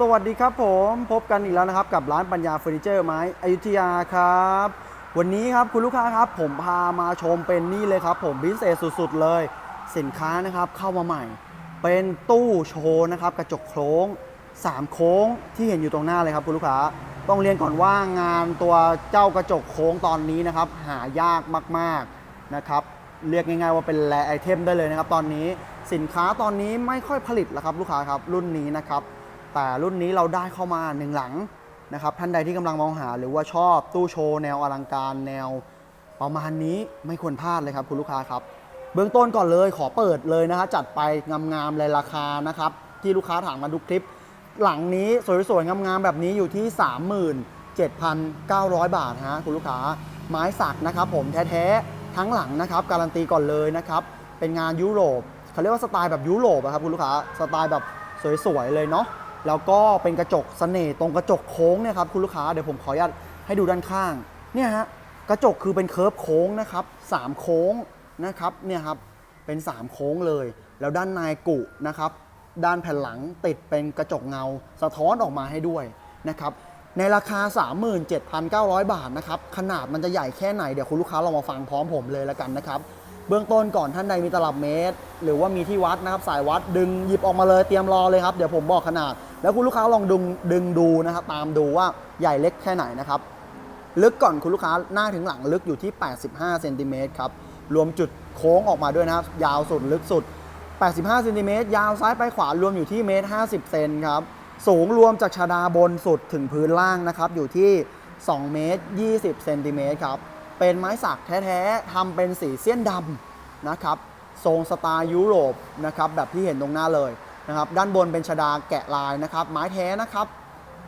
สวัสดีครับผมพบกันอีกแล้วนะครับกับร้านปัญญาเฟอร์นิเจอร์ไม้อยุธยาครับ วันนี้ครับคุณลูกค้าครับผมพามาชมเป็นนี่เลยครับผมพิเศษสุดๆเลย สินค้านะครับเข้ามาใหม่ เป็นตู้โชว์นะครับกระจกโค้ง 3 โค้งที่เห็นอยู่ตรงหน้าเลยครับคุณลูกค้า ต้องเรียนก่อนว่างานตัวเจ้ากระจกโค้งตอนนี้นะครับหายากมากๆนะครับเรียกง่ายๆว่าเป็นแรไอเทมได้เลยนะครับตอนนี้สินค้าตอนนี้ไม่ค่อยผลิตแล้วครับลูกค้าครับรุ่นนี้นะครับ แต่รุ่นนี้เราได้เข้ามาหนึ่งหลังนะครับท่านใดที่กำลังมองหาหรือว่าชอบตู้โชว์แนวอลังการแนวประมาณนี้ไม่ควรพลาดเลยครับคุณลูกค้าครับ เบื้องต้นก่อนเลยขอเปิดเลยนะฮะจัดไปงามๆเลยราคานะครับที่ลูกค้าถามมาดูคลิป หลังนี้สวยๆงามๆแบบนี้อยู่ที่ 37,900 บาทฮะคุณลูกค้าไม้สักนะครับผมแท้ๆทั้งหลังนะครับการันตีก่อนเลยนะครับเป็นงานยุโรปเขาเรียกว่าสไตล์แบบยุโรปอะครับคุณลูกค้าสไตล์แบบสวยๆเลยเนาะ แล้วก็เป็นกระจกเสน่ห์ตรงกระจกโค้งเนี่ยครับคุณลูกค้าเดี๋ยวผมขออนุญาตให้ดูด้านข้างเนี่ยฮะกระจกคือเป็นเคิร์ฟโค้งนะครับสามโค้งนะครับเนี่ยครับเป็น 3 โค้งเลย แล้วด้านในกุนะครับด้านแผ่นหลังติดเป็นกระจกเงา สะท้อนออกมาให้ด้วยนะครับในราคา 37,900 บาทนะครับขนาดมันจะใหญ่แค่ไหนเดี๋ยวคุณลูกค้าลองมาฟังพร้อมผมเลยแล้วกันนะครับ เบื้องต้นก่อนท่านใดมีตลับเมตร หรือว่ามีที่วัดนะครับสายวัดดึงหยิบออกมาเลยเตรียมรอเลยครับเดี๋ยวผมบอกขนาด แล้วคุณลูกค้าลองดึงดึงดูนะครับตามดูว่าใหญ่เล็กแค่ไหนนะครับลึกก่อนคุณลูกค้าหน้าถึงหลังลึกอยู่ที่ 85เซนติเมตรครับรวมจุดโค้งออกมาด้วยนะครับยาวสุดลึกสุด 85เซนติเมตรยาวซ้ายไปขวารวมอยู่ที่เมตร50เซนครับสูงรวมจากชาดาบนสุดถึงพื้นล่างนะครับอยู่ที่ 2 เมตร 20เซนติเมตรครับ เป็นไม้สักแท้ๆทำเป็นสีเสี้ยนดำนะครับทรงสไตล์ยุโรปนะครับแบบที่เห็นตรงหน้าเลยนะครับด้านบนเป็นชาดาแกะลายนะครับ ไม้แท้นะครับ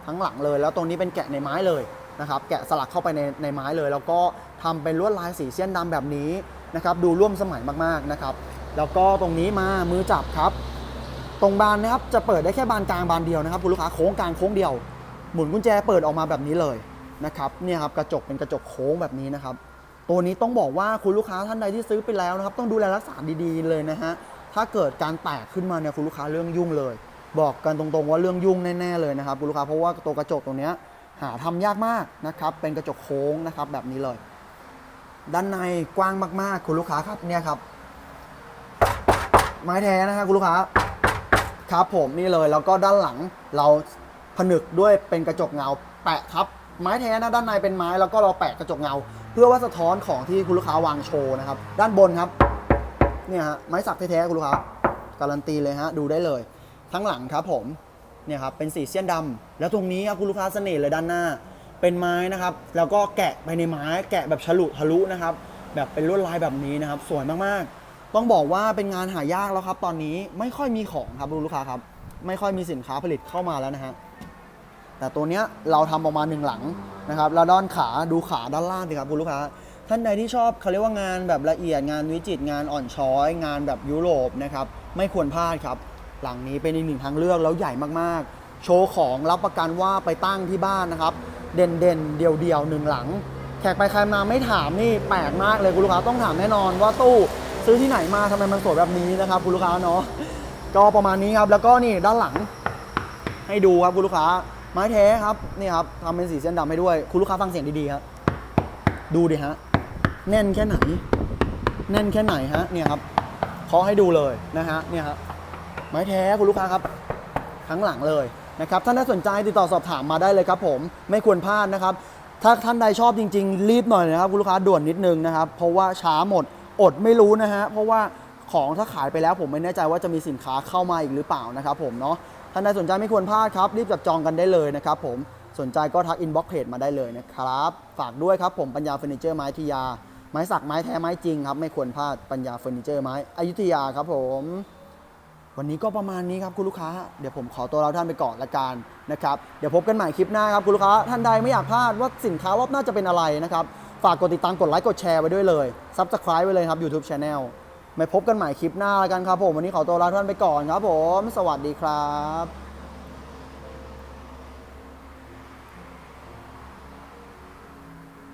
ทั้งหลังเลย แล้วตรงนี้เป็นแกะในไม้เลยนะครับแกะสลักเข้าไปในในไม้เลย แล้วก็ทำเป็นลวดลายสีเส้นดำแบบนี้นะครับดูร่วมสมัยมากๆนะครับแล้วก็ตรงนี้มามือจับครับ ตรงบานนะครับจะเปิดได้แค่บานกลางบานเดียวนะครับคุณลูกค้าโค้งกลางโค้งเดียว หมุนกุญแจเปิดออกมาแบบนี้เลย นะครับเนี่ยครับกระจกเป็นกระจกโค้งแบบนี้นะครับ ตัวนี้ต้องบอกว่าคุณลูกค้าท่านใดที่ซื้อไปแล้วนะครับ ต้องดูแลรักษาดีๆเลยนะฮะถ้าเกิดการแตกขึ้นมาเนี่ยคุณลูกค้าเรื่องยุ่งเลย บอกกันตรงๆว่าเรื่องยุ่งแน่ๆเลยนะครับคุณลูกค้าเพราะว่าตัวกระจกตรงเนี้ยหาทำยากมากนะครับเป็นกระจกโค้งนะครับแบบนี้เลย ด้านในกว้างมากๆ คุณลูกค้าครับเนี่ยครับ ไม้แท้นะครับคุณลูกค้าครับผมนี่เลยแล้วก็ด้านหลังเราผนึกด้วยเป็นกระจกเงาแปะครับ ไม้แท้นะด้านในเป็นไม้แล้วก็เราแปะกระจกเงา เพื่อว่าสะท้อนของที่คุณลูกค้าวางโชว์นะครับ ด้านบนครับเนี่ยฮะไม้สักแท้ๆคุณลูกค้าการันตีเลยฮะดูได้เลย ทั้งหลังครับผมเนี่ยครับเป็นสีเสี้ยนดำแล้วตรงนี้ครับคุณลูกค้าเสน่ห์เลยด้านหน้า เป็นไม้นะครับ แล้วก็แกะไปในไม้แกะแบบฉลุทะลุนะครับ แบบเป็นลวดลายแบบนี้นะครับ สวยมากๆ ต้องบอกว่าเป็นงานหายากแล้วครับ ตอนนี้ไม่ค่อยมีของครับคุณลูกค้าครับ ไม่ค่อยมีสินค้าผลิตเข้ามาแล้วนะฮะ แต่ตัวเนี้ยเราทำออกมาหนึ่งหลังนะครับแล้วด้านขาดูขาด้านล่างสิครับคุณลูกค้าท่านใดที่ชอบเขาเรียกว่างานแบบละเอียดงานวิจิตรงานอ่อนช้อย งานแบบยุโรปนะครับไม่ควรพลาดครับ หลังนี้เป็นอีกหนึ่งทางเลือกแล้วใหญ่มากๆ โชว์ของรับประกันว่าไปตั้งที่บ้านนะครับ เด่นเด่นเดี่ยวเดี่ยวๆหนึ่งหลัง แขกไปใครมาไม่ถามนี่แปลกมากเลยคุณลูกค้าต้องถามแน่นอนว่าตู้ซื้อที่ไหนมาทำไมมันสวยแบบนี้นะครับคุณลูกค้าเนาะก็ประมาณนี้ครับแล้วก็นี่ด้านหลังให้ดูครับคุณลูกค้า ไม้แท้ครับนี่ครับทำเป็นสีเส้นดำให้ด้วย คุณลูกค้าฟังเสียงดีๆครับดูดิฮะแน่นแค่ไหน แน่นแค่ไหนฮะเนี่ยครับเคาะให้ดูเลยนะฮะเนี่ยครับไม้แท้คุณลูกค้าครับ ทั้งหลังเลยนะครับท่านถ้าสนใจติดต่อสอบถามมาได้เลยครับผมไม่ควรพลาดนะครับ ถ้าท่านใดชอบจริง ๆ รีบหน่อยนะครับคุณลูกค้าด่วนนิดนึงนะครับ เพราะว่าช้าหมดอดไม่รู้นะฮะเพราะว่า ของถ้าขายไปแล้วผมไม่แน่ใจว่าจะมีสินค้าเข้ามาอีกหรือเปล่านะครับผมเนาะท่านใดสนใจไม่ควรพลาดครับ รีบจับจองกันได้เลยนะครับผมสนใจก็ทักอินบ็อกเพจมาได้เลยนะครับ ฝากด้วยครับผมปัญญาเฟอร์นิเจอร์ไม้ทิยา ไม้สักไม้แท้ไม้จริงครับ ไม่ควรพลาดปัญญาเฟอร์นิเจอร์ไม้อยุธยาครับผม วันนี้ก็ประมาณนี้ครับคุณลูกค้า เดี๋ยวผมขอตัวเราท่านไปก่อนละกันนะครับ เดี๋ยวพบกันใหม่คลิปหน้าครับคุณลูกค้า ท่านใดไม่อยากพลาดว่าสินค้ารอบหน้าจะเป็นอะไรนะครับ ฝากกดติดตามกดไลค์กดแชร์ไว้ด้วยเลย Subscribe ไว้เลยครับ YouTube Channel ไม่พบกันใหม่คลิปหน้าแล้วกันครับผม วันนี้ขอตัวลาท่านไปก่อนครับผม สวัสดีครับ